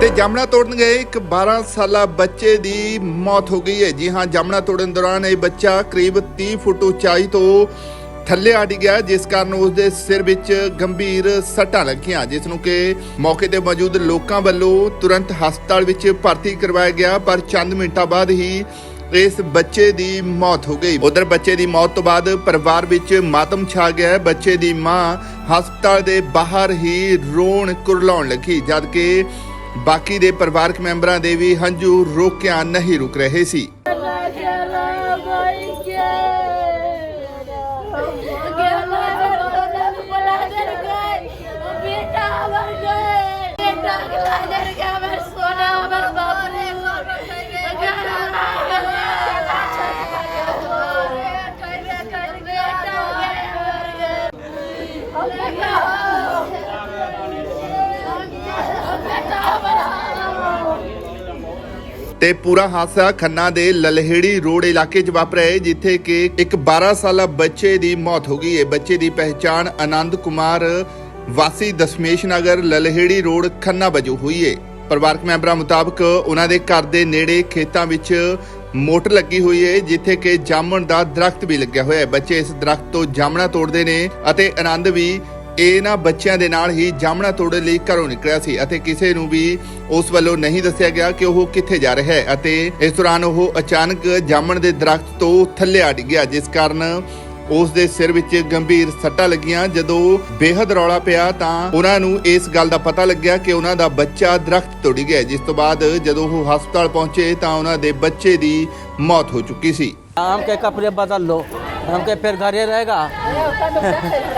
ਤੇ ਜਾਮਣਾ ਤੋੜਨ ਗਏ ਇੱਕ 12 ਸਾਲਾ ਬੱਚੇ ਦੀ ਮੌਤ ਹੋ ਗਈ ਹੈ। ਜੀ ਹਾਂ, ਜਾਮਣਾ ਤੋੜਨ ਦੌਰਾਨ ਇਹ ਬੱਚਾ ਕਰੀਬ 30 ਫੁੱਟ ਉਚਾਈ ਤੋਂ ਥੱਲੇ ਆ ਗਿਆ, ਜਿਸ ਕਾਰਨ ਉਸ ਦੇ ਸਿਰ ਵਿੱਚ ਗੰਭੀਰ ਸੱਟਾਂ ਲੱਗੀਆਂ, ਜਿਸ ਨੂੰ ਕਿ ਮੌਕੇ ਤੇ ਮੌਜੂਦ ਲੋਕਾਂ ਵੱਲੋਂ ਤੁਰੰਤ ਹਸਪਤਾਲ ਵਿੱਚ ਭਰਤੀ ਕਰਵਾਇਆ ਗਿਆ, ਪਰ ਚੰਦ ਮਿੰਟਾਂ ਬਾਅਦ ਹੀ ਇਸ ਬੱਚੇ ਦੀ ਮੌਤ ਹੋ ਗਈ। ਉਧਰ ਬੱਚੇ ਦੀ ਮੌਤ ਤੋਂ ਬਾਅਦ ਪਰਿਵਾਰ ਵਿੱਚ ਮਾਤਮ ਛਾ ਗਿਆ। ਹੈ ਬੱਚੇ ਦੀ ਮਾਂ ਹਸਪਤਾਲ ਦੇ ਬਾਹਰ ਹੀ ਰੋਣ ਕੁਰਲਾਉਣ ਲੱਗੀ ਜਦਕਿ ਬਾਕੀ ਦੇ ਪਰਿਵਾਰਕ ਮੈਂਬਰਾਂ ਦੇ ਵੀ ਹੰਝੂ ਰੋਕਿਆਂ ਨਹੀਂ ਰੁਕ ਰਹੇ ਸੀ। ਤੇ ਪੂਰਾ ਹਾਦਸਾ ਖੰਨਾ ਦੇ ਲਲਹੇੜੀ ਰੋਡ ਇਲਾਕੇ 'ਚ ਵਾਪਰਿਆ ਹੈ, ਜਿੱਥੇ ਕਿ ਇੱਕ 12 ਸਾਲਾ ਬੱਚੇ ਦੀ ਮੌਤ ਹੋ ਗਈ ਹੈ। ਬੱਚੇ ਦੀ ਪਹਿਚਾਣ ਆਨੰਦ ਕੁਮਾਰ ਵਾਸੀ ਦਸ਼ਮੇਸ਼ ਨਗਰ ਲਲਹੇੜੀ ਰੋਡ ਖੰਨਾ ਵਜੋਂ ਹੋਈ ਹੈ। ਪਰਿਵਾਰਕ ਮੈਂਬਰਾਂ ਮੁਤਾਬਕ ਉਹਨਾਂ ਦੇ ਘਰ ਦੇ ਨੇੜੇ ਖੇਤਾਂ ਵਿੱਚ ਮੋਟਰ ਲੱਗੀ ਹੋਈ ਹੈ, ਜਿੱਥੇ ਕਿ ਜਾਮਣ ਦਾ ਦਰਖਤ ਵੀ ਲੱਗਿਆ ਹੋਇਆ ਹੈ। ਬੱਚੇ ਇਸ ਦਰਖਤ ਤੋਂ ਜਾਮਣਾ ਤੋੜਦੇ ਨੇ ਅਤੇ ਆਨੰਦ ਵੀ ਇਹਨਾਂ ਬੱਚਿਆਂ ਦੇ ਨਾਲ ਹੀ ਜਾਮਣਾ ਤੋੜਨ ਲਈ ਘਰੋਂ ਨਿਕਲਿਆ ਸੀ ਅਤੇ ਕਿਸੇ ਨੂੰ ਵੀ ਉਸ ਵੱਲੋਂ ਨਹੀਂ ਦੱਸਿਆ ਗਿਆ ਕਿ ਉਹ ਕਿੱਥੇ ਜਾ ਰਿਹਾ ਹੈ ਅਤੇ ਇਸ ਦੌਰਾਨ ਉਹ ਅਚਾਨਕ ਜਾਮਣ ਦੇ ਦਰਖਤ ਤੋਂ ਥੱਲੇ ਆ ਡਿੱਗਿਆ, ਜਿਸ ਕਾਰਨ ਉਸ ਦੇ ਸਿਰ ਵਿੱਚ ਗੰਭੀਰ ਸੱਟਾਂ ਲੱਗੀਆਂ। ਜਦੋਂ ਬੇਹਦ ਰੌਲਾ ਪਿਆ ਤਾਂ ਉਹਨਾਂ ਨੂੰ ਇਸ ਗੱਲ ਦਾ ਪਤਾ ਲੱਗਿਆ ਕਿ ਉਹਨਾਂ ਦਾ ਬੱਚਾ ਦਰਖਤ ਤੋਂ ਗਿਆ ਜਿਸ ਤੋਂ ਬਾਅਦ ਜਦੋਂ ਉਹ ਹਸਪਤਾਲ ਪਹੁੰਚੇ ਤਾਂ ਉਹਨਾਂ ਦੇ ਬੱਚੇ ਦੀ ਮੌਤ ਹੋ ਚੁੱਕੀ ਸੀ। ਆਮ ਕੇ ਕਪੜੇ ਬਦਲ ਲੋ हम के फिर घरे रहेगा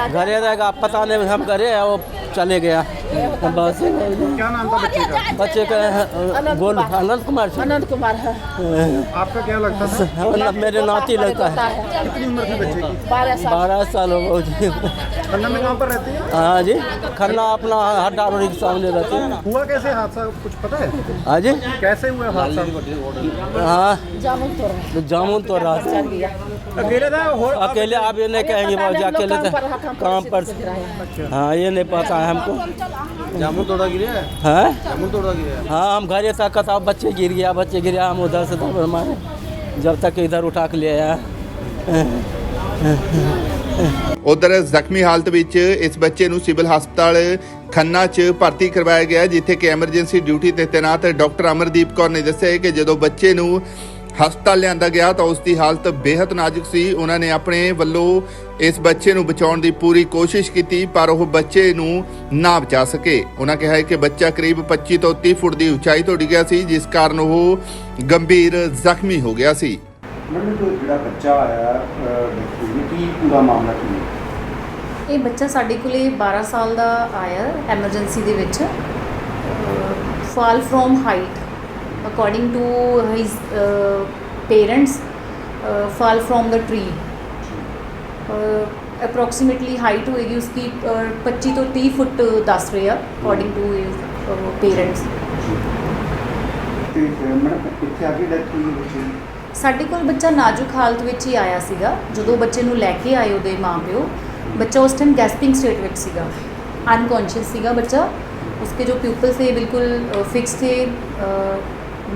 घरे रहेगा पता नहीं हम घरे है वो चले गया बस क्या नाम था बच्चे का? बच्चे का गोल अनंत कुमार। से। आनंद कुमार है। आपका क्या लगता था? मतलब मेरे नाती लगता है। कितनी उम्र थी बच्चे की? बारह साल। बारह साल हो गए खन्ना में कहाँ पर रहती है? हाँ जी खन्ना अपना हड्डा रोड के सामने रहते हैं। हुआ कैसे हादसा कुछ पता है? हाँ जी। कैसे हुआ हादसा? हाँ। जामुन तो रहा जामुन रहा था अकेले था और अकेले आप ये नहीं कहेंगे बाबू जी अकेले थे। काम पर हाँ ये नहीं पता है हमको। जामुन तोड़ा गिरा है हाँ जामुन तोड़ा गिरा है हाँ हम घरे तक का था बच्चे गिर गया बच्चे गिर गया हम उधर से दब मारे जब तक इधर उठा के ले आया ਉਧਰ ਜ਼ਖਮੀ ਹਾਲਤ ਵਿੱਚ ਇਸ ਬੱਚੇ ਨੂੰ ਸਿਵਲ ਹਸਪਤਾਲ ਖੰਨਾ 'ਚ ਭਰਤੀ ਕਰਵਾਇਆ ਗਿਆ ਜਿੱਥੇ ਕਿ ਐਮਰਜੈਂਸੀ ਡਿਊਟੀ ਤੇ ਤੈਨਾਤ ਡਾਕਟਰ ਅਮਰਦੀਪ ਕੌਰ ਨੇ ਦੱਸਿਆ ਕਿ ਜਦੋਂ ਬੱਚੇ ਨੂੰ ਹਸਪਤਾਲ ਲਿਆਂਦਾ ਗਿਆ ਤਾਂ ਉਸ ਦੀ ਹਾਲਤ ਬੇहद ਨਾਜ਼ੁਕ ਸੀ। ਉਹਨਾਂ ਨੇ ਆਪਣੇ ਵੱਲੋਂ ਇਸ ਬੱਚੇ ਨੂੰ ਬਚਾਉਣ ਦੀ ਪੂਰੀ ਕੋਸ਼ਿਸ਼ ਕੀਤੀ ਪਰ ਉਹ ਬੱਚੇ ਨੂੰ ਨਾ ਬਚਾ ਸਕੇ। ਉਹਨਾਂ ਕਿਹਾ ਕਿ ਬੱਚਾ ਕਰੀਬ 25 ਤੋਂ 30 ਫੁੱਟ ਦੀ ਉਚਾਈ ਤੋਂ ਡਿੱਗਿਆ ਸੀ ਜਿਸ ਕਾਰਨ ਉਹ ਗੰਭੀਰ ਜ਼ਖਮੀ ਹੋ ਗਿਆ ਸੀ। ਮੈਨੂੰ ਜੋ ਜਿਹੜਾ ਬੱਚਾ ਆਇਆ ਦੇਖੋ ਕੀ ਪੂਰਾ ਮਾਮਲਾ ਕੀ ਹੈ? ਇਹ ਬੱਚਾ ਸਾਡੇ ਕੋਲੇ 12 ਸਾਲ ਦਾ ਆਇਆ ਐਮਰਜੈਂਸੀ ਦੇ ਵਿੱਚ। Fall from height. according to his uh, parents, uh, fall from the tree. Uh, approximately height होगी उसकी पच्चीस तो तीस फुट दस रहे अकॉर्डिंग टू पेरेंट्स ਸਾਡੇ ਕੋਲ ਬੱਚਾ ਨਾਜ਼ੁਕ ਹਾਲਤ ਵਿੱਚ ਹੀ ਆਇਆ ਸੀਗਾ ਜਦੋਂ ਬੱਚੇ ਨੂੰ ਲੈ ਕੇ ਆਏ ਉਹਦੇ ਮਾਂ ਪਿਓ ਬੱਚਾ ਉਸ ਟਾਈਮ ਗੈਸਪਿੰਗ ਸਟੇਟ ਵਿੱਚ ਸੀਗਾ ਅਨਕੌਂਸ਼ੀਅਸ ਸੀਗਾ ਬੱਚਾ ਉਸਕੇ ਜੋ ਪਿਊਪਲਸ ਸੇ ਬਿਲਕੁਲ ਫਿਕਸ ਥੇ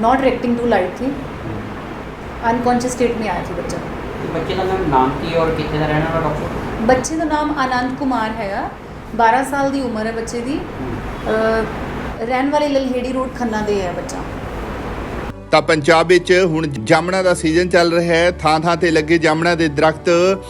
नॉट रिएक्टिंग टू लाइट थी अनकॉन्शियस स्टेट में आया थी ਬੱਚਾ ਬੱਚੇ ਦਾ ਮੈਮ ਨਾਮ ਕੀ ਹੈ ਔਰ ਕਿੱਥੇ ਦਾ ਰਹਿਣ ਵਾਲਾ ਡਾਕਟਰ ਬੱਚੇ ਦਾ ਨਾਮ ਆਨੰਦ ਕੁਮਾਰ 12 ਸਾਲ ਦੀ ਉਮਰ ਹੈ ਬੱਚੇ ਦੀ ਅਹ ਰਹਿਣ ਵਾਲੇ ਲਲਹੇੜੀ ਰੋਡ ਖੰਨਾ ਦੇ ਹੈ ਤਾਂ ਪੰਜਾਬ ਵਿੱਚ ਹੁਣ ਜਾਮਣਾ ਦਾ ਸੀਜ਼ਨ ਚੱਲ ਰਿਹਾ ਹੈ। ਥਾਂ-ਥਾਂ ਤੇ ਲੱਗੇ ਜਾਮਣਾ ਦੇ ਦਰਖਤ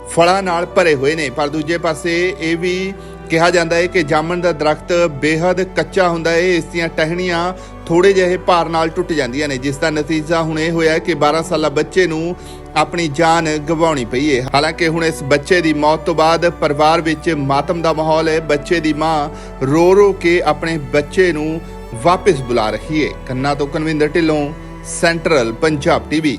ਫਲਾਂ ਨਾਲ ਭਰੇ ਹੋਏ ਨੇ। ਪਰ ਦੂਜੇ ਪਾਸੇ ਇਹ ਵੀ ਕਿਹਾ ਜਾਂਦਾ ਹੈ ਕਿ ਜਾਮਣ ਦਾ ਦਰਖਤ ਬੇਹੱਦ ਕੱਚਾ ਹੁੰਦਾ ਹੈ। ਇਸ ਦੀਆਂ ਟਹਿਣੀਆਂ ਥੋੜੇ ਜਿਹੇ ਭਾਰ ਨਾਲ ਟੁੱਟ ਜਾਂਦੀਆਂ ਨੇ, ਜਿਸ ਦਾ ਨਤੀਜਾ ਹੁਣ ਇਹ ਹੋਇਆ ਕਿ 12 ਸਾਲਾ ਬੱਚੇ ਨੂੰ ਆਪਣੀ ਜਾਨ ਗਵਾਉਣੀ ਪਈ ਹੈ। ਹਾਲਾਂਕਿ ਹੁਣ ਇਸ ਬੱਚੇ ਦੀ ਮੌਤ ਤੋਂ ਬਾਅਦ ਪਰਿਵਾਰ ਵਿੱਚ ਮਾਤਮ ਦਾ ਮਾਹੌਲ ਹੈ। ਬੱਚੇ ਦੀ ਮਾਂ ਰੋ ਰੋ ਕੇ ਆਪਣੇ ਬੱਚੇ ਨੂੰ ਵਾਪਸ ਬੁਲਾ ਰਹੀ ਹੈ। ਕੰਨਾ ਤੋਂ ਕਨਵਿੰਦਰ ਢਿੱਲੋਂ, ਸੈਂਟਰਲ ਪੰਜਾਬ ਟੀਵੀ।